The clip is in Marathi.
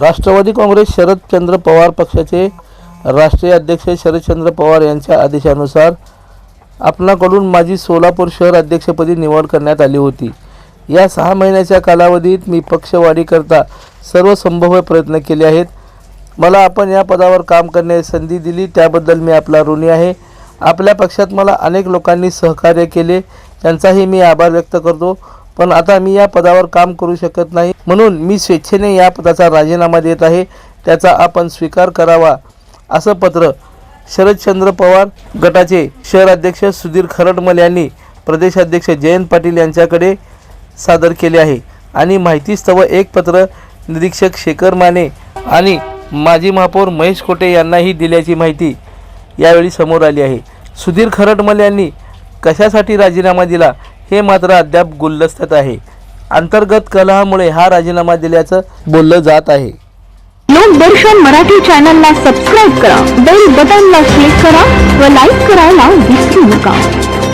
राष्ट्रवादी काँग्रेस शरदचंद्र पवार पक्षाचे राष्ट्रीय अध्यक्ष शरदचंद्र पवार यांच्या आदेशानुसार आपणाकडून माझी सोलापूर शहर अध्यक्षपदी निवड करण्यात आली होती. या सहा महिन्याच्या कालावधीत मी पक्षवाढीकरता सर्व संभव्य प्रयत्न केले आहेत. मला आपण या पदावर काम करण्याची संधी दिली त्याबद्दल मी आपला ऋणी आहे. आपल्या पक्षात मला अनेक लोकांनी सहकार्य केले त्यांचाही मी आभार व्यक्त करतो. पण आता मी या पदावर काम करू शकत नाही. म्हणून मी स्वेच्छेने या पदाचा राजीनामा देत आहे. त्याचा आपण स्वीकार करावा असं पत्र शरदचंद्र पवार गटाचे शहर अध्यक्ष सुधीर खरडमल यांनी प्रदेशाध्यक्ष जयंत पाटील यांच्याकडे सादर केले आहे. आणि माहितीस्तव एक पत्र निरीक्षक शेखर माने आणि माजी महापौर महेश कोटे यांनाही दिल्याची माहिती यावेळी समोर आली आहे. सुधीर खरडमल यांनी कशासाठी राजीनामा दिला हे मात्र अद्याप गुलदस्त्यात आहे. अंतर्गत कलहामुळे हा राजीनामा दिल्याचं बोललं जात आहे. लोकदर्शन मराठी चॅनलला सबस्क्राईब करा. बेल बटनला क्लिक करा व लाईक करायला विसरू नका.